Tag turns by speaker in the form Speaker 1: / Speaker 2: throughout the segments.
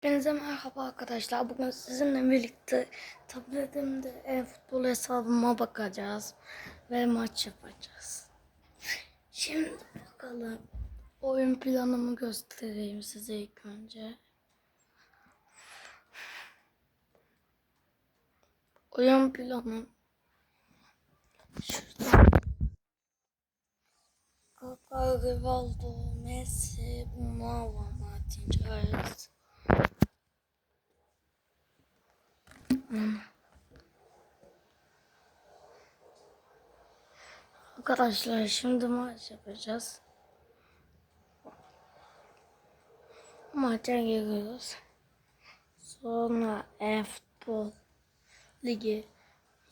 Speaker 1: Hepinize merhaba arkadaşlar. Bugün sizinle birlikte tabletimde e-futbol hesabıma bakacağız ve maç yapacağız. Şimdi bakalım. Oyun planımı göstereyim size ilk önce. Oyun planım şurada. Kaka, Rivaldo, Messi, Bunalva, Martin, Charles. Arkadaşlar şimdi maç yapacağız. Maça giriyoruz. Sonra e-futbol ligi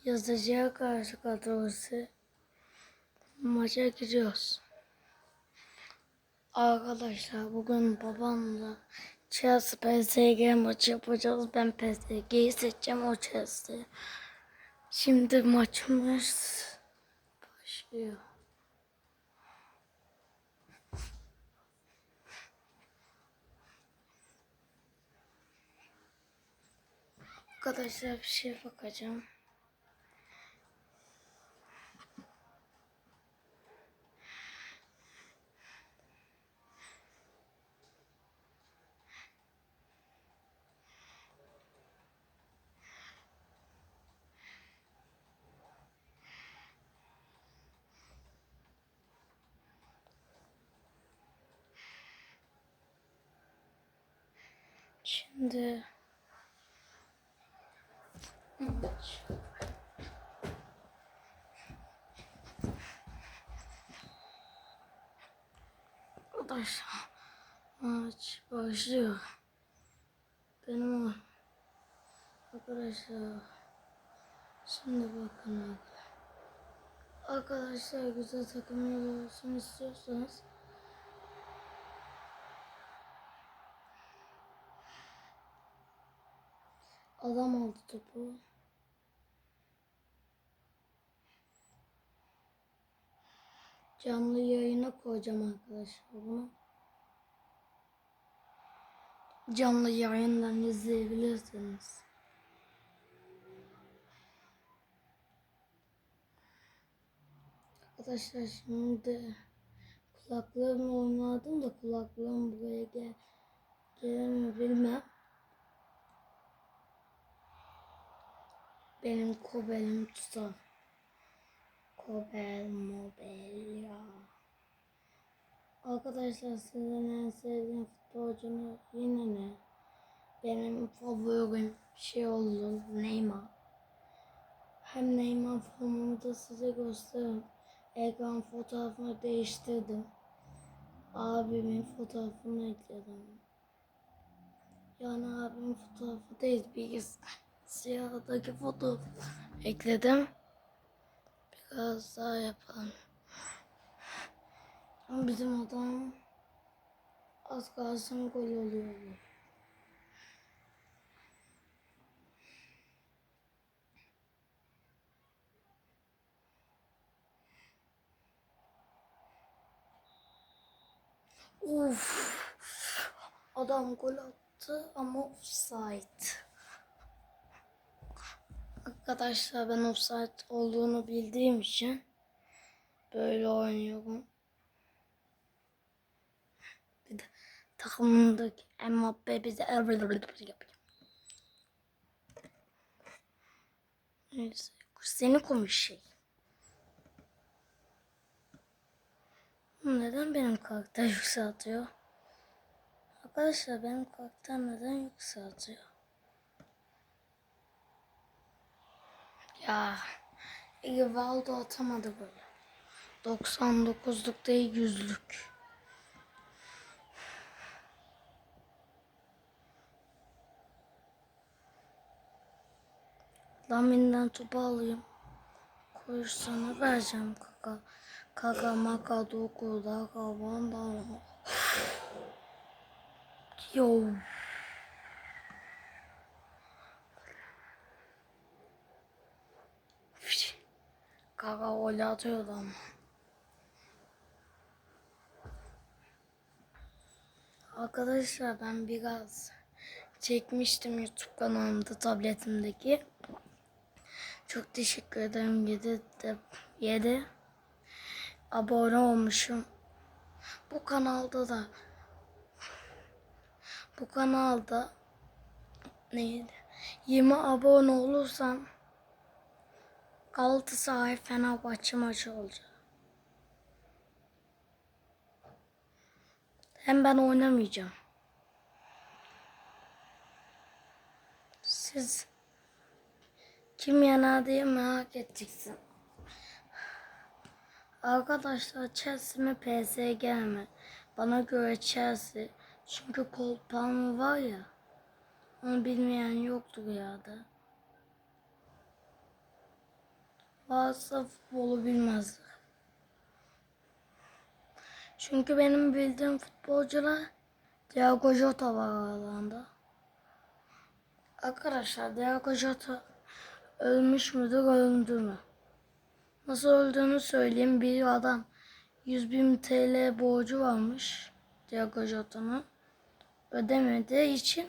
Speaker 1: yazacağı karşı kadrosu maça giriyoruz. Arkadaşlar bugün babamla Chelsea PSG maçı yapacağız. Ben PSG'yi seçeceğim o Chelsea. Şimdi maçımız başlıyor. Arkadaşlar bir şey bakacağım. Şimdi maç. Arkadaşlar maç başlıyor. Benim. Arkadaşlar şimdi bakın Arkadaşlar güzel takımlar olsun istiyorsanız Adam aldı topu. Canlı yayına koyacağım arkadaşlar bunu. Canlı yayından izleyebilirsiniz. Arkadaşlar şimdi kulaklığımla oynadım da kulaklığım buraya gel gelemiyor bilmem. Benim kobelim tutar. Kobel mobel ya. Arkadaşlar sizin en sevdiğim futbolcunuz yine ne? Benim favorim şey oldu Neymar. Hem Neymar formumu da size gösteririm. Ekran fotoğrafını değiştirdim. Abimin fotoğrafını ekledim. Yani abimin fotoğrafı değil bilgisayar siyahdaki foto ekledim. Biraz daha yapalım. Bizim adam az kalsın gol oluyor. Uf. Adam gol attı ama offside. Arkadaşlar ben offside olduğunu bildiğim için böyle oynuyorum. Bir de takımındaki Mbappe bize yapıyor. Neyse. Seni komik şey. Neden benim karakter yükseltiyor? Arkadaşlar benim karakter neden yükseltiyor? Ya Rivaldo atamadı böyle. 99'luk değil yüzlük. Lamin'den topu alayım. Koyursana vereceğim kaka. Kaka maka doku daka vanda. Yo. Kaka gol atıyordu. Arkadaşlar ben biraz çekmiştim YouTube kanalımda tabletimdeki. Çok teşekkür ederim. 7 de 7 abone olmuşum. Bu kanalda da bu kanalda neydi? 20 abone olursam Galatasaray Fenerbahçe maçı olacak. Hem ben oynamayacağım. Siz kim yener diye merak edeceksin. Arkadaşlar Chelsea mi PSG mi? Bana göre Chelsea. Çünkü Palmer var ya. Onu bilmeyen yoktur ya da. Varsa futbolu bilmezler. Çünkü benim bildiğim futbolcular Thiago Jota var. Arkadaşlar Thiago Jota ölmüş müdür öldü mü? Nasıl öldüğünü söyleyeyim. Bir adam 100 bin TL borcu varmış Thiago Jota'nın. Ödemediği için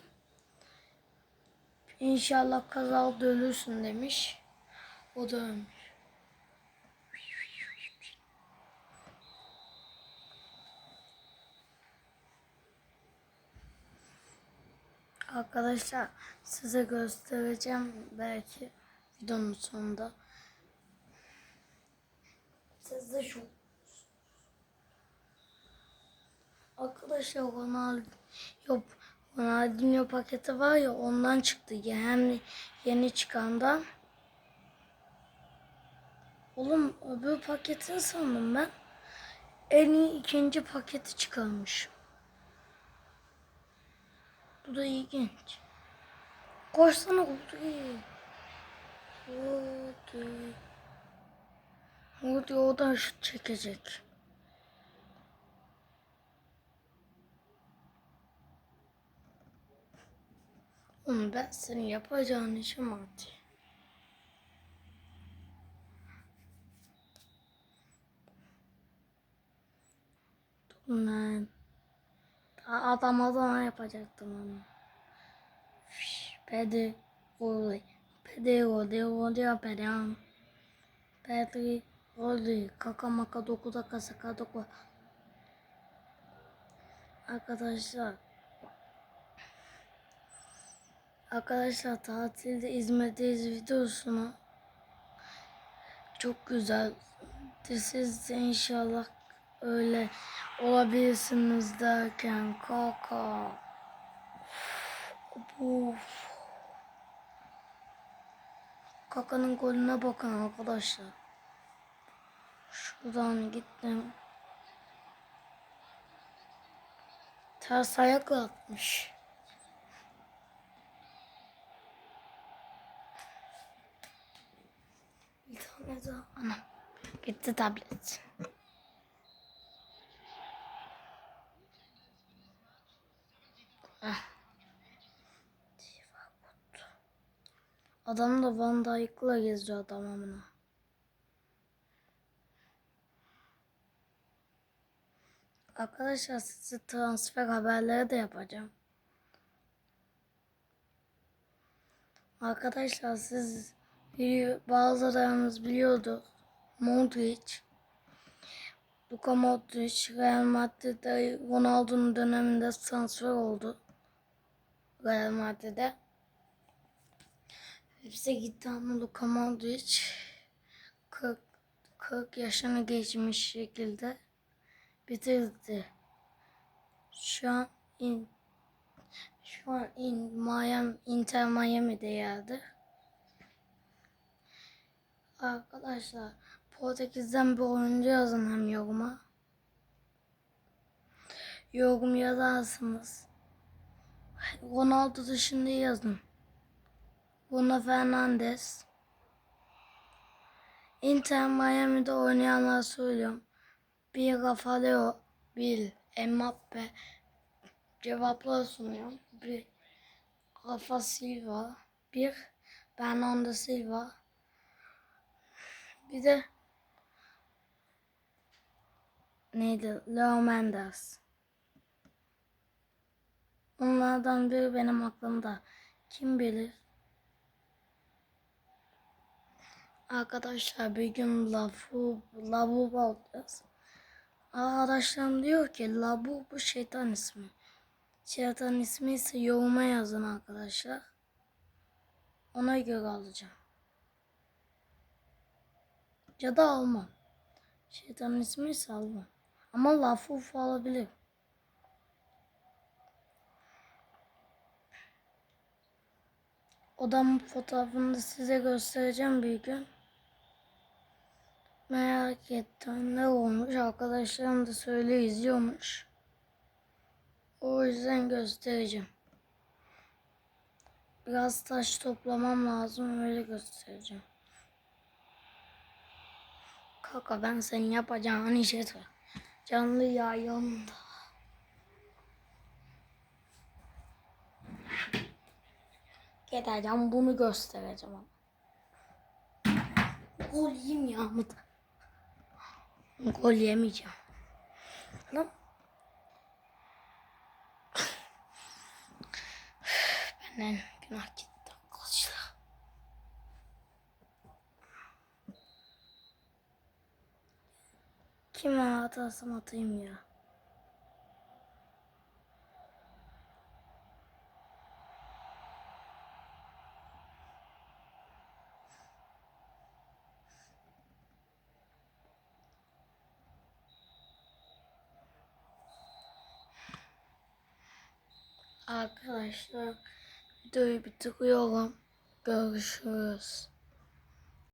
Speaker 1: inşallah kazalı ölürsün demiş. O da ölmüş. Arkadaşlar size göstereceğim belki videonun sonunda. Siz de şu Arkadaşlar Ronaldo yok Ronaldinho paketi var ya ondan çıktı. Hem yeni çıkandan. Oğlum öbür paketini sandım ben. En iyi ikinci paketi çıkarmış. Bu da ilginç. Koşsana Udri. Udri. Udri oradan şut çekecek. Oğlum ben senin yapacağın atayım? Dur lan. Adam adama yapacaktım onu. Pedi, Oli, Pedi, Oli, Oli, Pedi, Pedi, Oli, Kaka Maka Doku Daka Saka Doku. Arkadaşlar Arkadaşlar tatilde İzmir'deyiz videosunu çok güzel. Siz de inşallah öyle olabilirsiniz derken kaka. Of. Kaka'nın golüne bakın arkadaşlar. Şuradan gittim. Ters ayakla atmış. Bir tane daha. Anam. Gitti tablet. Ah. Adam da Van Dijk'la geziyor adam amına. Arkadaşlar size transfer haberleri de yapacağım. Arkadaşlar siz biliyor, bazılarınız biliyordu. Modric, Luka Modric Real Madrid'de Ronaldo'nun döneminde transfer oldu. Real Madrid'e. Hepsi gitti ama Luka Modric 40, 40 yaşını geçmiş şekilde bitirdi. Şu an in, şu an in, Miami, Inter Miami'de yerde. Arkadaşlar Portekiz'den bir oyuncu yazın hem yoruma. Yorum yazarsınız. Ronaldo dışında yazın. Bruno Fernandes. Inter Miami'de oynayanlar söylüyorum. Bir Rafa Leo, bir Mbappe cevaplar sunuyorum. Bir Rafa Silva, bir Bernardo Silva, bir de neydi? Leo Mendes. Onlardan biri benim aklımda. Kim bilir? Arkadaşlar bir gün labu, labu alacağız. Arkadaşlarım diyor ki labu bu şeytan ismi. Şeytan ismi ise yoruma yazın arkadaşlar. Ona göre alacağım. Ya da almam. Şeytanın ismi ise almam. Ama lafuf alabilir. Odamın fotoğrafını da size göstereceğim bir gün. Merak ettim ne olmuş arkadaşlarım da söyle izliyormuş. O yüzden göstereceğim. Biraz taş toplamam lazım öyle göstereceğim. Kaka ben senin yapacağın işe. Canlı yayında. Gideceğim bunu göstereceğim ama. Gol yiyeyim ya da. Gol yemeyeceğim. Lan. Benden günah gitti. Kime atarsam atayım ya. Arkadaşlar videoyu bitiriyorum. Görüşürüz.